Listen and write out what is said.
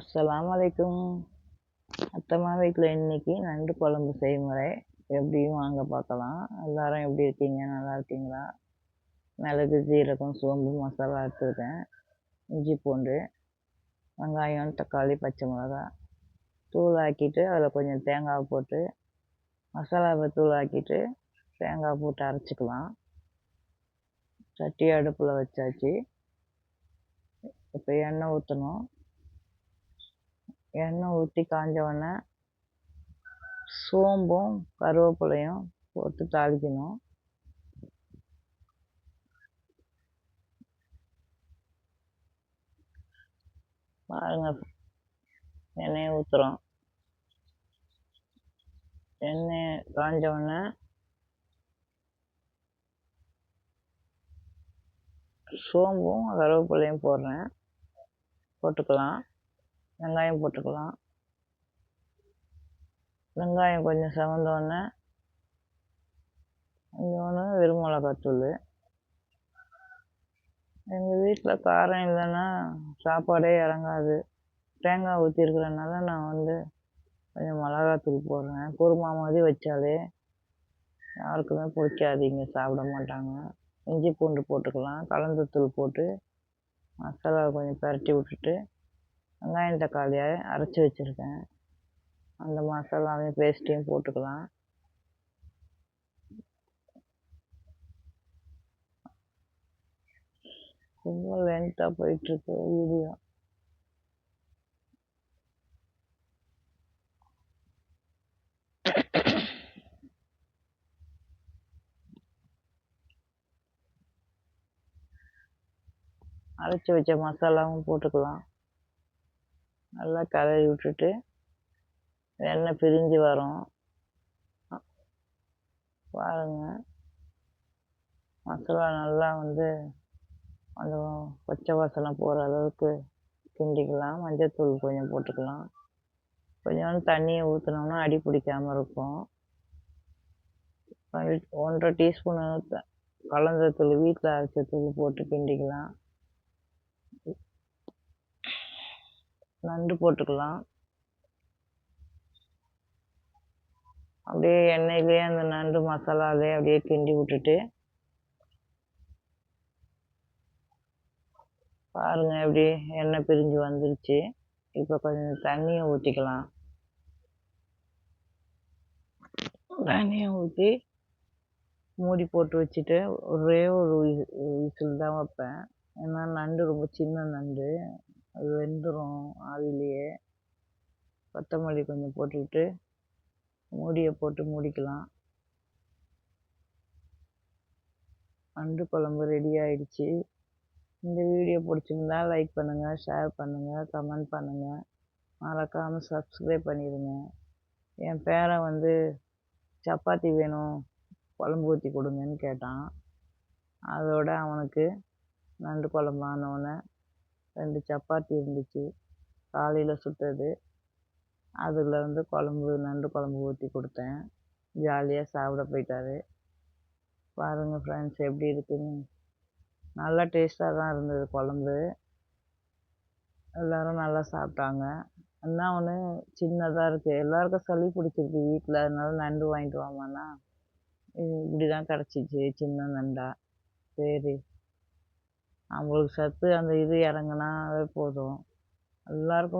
அஸ்லாம் வலைக்கும் அத்தம்மா வீட்டில் இன்னைக்கு நண்டு குழம்பு செய்முறை. எப்படியும் வாங்க பார்க்கலாம் எல்லாரும் எப்படி இருக்கீங்க? நல்லா இருக்கீங்களா? மிளகு ஜீரகம் சோம்பு மசாலா எடுத்துருக்கேன். இஞ்சி பூண்டு வெங்காயம் தக்காளி பச்சை மிளகா. தூள் ஆக்கிட்டு அதில் கொஞ்சம் தேங்காய் போட்டு மசாலாவை தூள் ஆக்கிட்டு தேங்காய் போட்டு அரைச்சிக்கலாம். சட்டி அடுப்பில் வச்சாச்சு. இப்போ எண்ணெய் ஊற்றணும் எண்ணெய் ஊற்றி காஞ்ச சோம்பும் கருவேப்பிலையும் போட்டு தாளிக்கணும். பாருங்க எண்ணெயை ஊற்றுறோம் எண்ணெய் காஞ்ச உடனே சோம்பும் கருவேப்பிலையும் போடுறேன். போட்டுக்கலாம். வெங்காயம் போட்டுக்கலாம். வெங்காயம் கொஞ்சம் செவந்தோடனே கொஞ்சோண்டு வெறும் மிளகாத்தூள் எங்கள் வீட்டில் காரம் இல்லைன்னா சாப்பாடே இறங்காது. தேங்காய் ஊற்றிருக்கிறனால நான் வந்து கொஞ்சம் மிளகாத்தூள் போடுறேன். குருமா மாதிரி வச்சாலே யாருக்குமே பிடிக்காது இங்கே சாப்பிட மாட்டாங்க. இஞ்சி பூண்டு போட்டுக்கலாம். கலந்த தூள் போட்டு மசாலா கொஞ்சம் பரட்டி விட்டுட்டு வெங்காயம் தக்காளியை அரைச்சி வச்சுருக்கேன். அந்த மசாலாவையும் பேஸ்ட்டையும் போட்டுக்கலாம். ரொம்ப லென்த்தாக போயிட்டுருக்கு வீடியோ அரைச்சி வச்ச மசாலாவும் போட்டுக்கலாம். நல்லா கலரி விட்டுட்டு எண்ணெய் பிரிஞ்சு வரும். பாருங்கள் மசாலா நல்லா வந்து அந்த பச்சை வாசனை போகிற அளவுக்கு கிண்டிக்கலாம். மஞ்சத்தூள் கொஞ்சம் போட்டுக்கலாம். கொஞ்சோண்டு தண்ணியை ஊற்றினோம்னா அடி பிடிக்காமல் இருக்கும். ஒன்றரை டீஸ்பூன் கலந்த தூள் வீட்டில் அரைச்ச தூள் போட்டு கிண்டிக்கலாம். நண்டு போட்டுக்கலாம். அப்படியே எண்ணெயிலே அந்த நண்டு மசாலாலே அப்படியே கிண்டி விட்டுட்டு. பாருங்க எப்படி எண்ணெய் பிரிஞ்சு வந்துருச்சு. இப்போ கொஞ்சம் தண்ணியை ஊற்றிக்கலாம் தண்ணியை ஊற்றி மூடி போட்டு வச்சுட்டு ஒரே ஒரு விசில் தான் வைப்பேன். ஏன்னா நண்டு ரொம்ப சின்ன நண்டு. அது வெந்துடும் ஆவிலேயே கொத்தமல்லி கொஞ்சம் போட்டுக்கிட்டு மூடியை போட்டு மூடிக்கலாம். நண்டு குழம்பு ரெடி ஆயிடுச்சு. இந்த வீடியோ பிடிச்சிருந்தா லைக் பண்ணுங்கள் ஷேர் பண்ணுங்கள் கமெண்ட் பண்ணுங்கள் மறக்காமல் சப்ஸ்கிரைப் பண்ணிடுங்க. என் பேரை வந்து சப்பாத்தி வேணும் குழம்பு ஊற்றி கொடுங்கன்னு கேட்டான். அதோட அவனுக்கு நண்டு குழம்பானோன்னே ரெண்டு சப்பாத்தி இருந்துச்சு. காலையில் சுட்டது. அதில் வந்து குழம்பு நண்டு குழம்பு ஊற்றி கொடுத்தேன். ஜாலியாக சாப்பிட போயிட்டார். பாருங்கள் ஃப்ரெண்ட்ஸ் எப்படி இருக்குன்னு. நல்லா டேஸ்ட்டாக தான் இருந்தது குழம்பு. எல்லோரும் நல்லா சாப்பிட்டாங்க. என்ன ஒன்று சின்னதாக இருக்குது எல்லாருக்கும் சளி பிடிச்சிருக்கு வீட்டில் அதனால நண்டு வாங்கிட்டு வாமாண்ணா. இப்படி தான் கிடச்சிச்சு சின்ன நண்டா. சரி. அவங்களுக்கு சத்து அந்த இது இறங்குனாவே போதும். எல்லாருக்கும்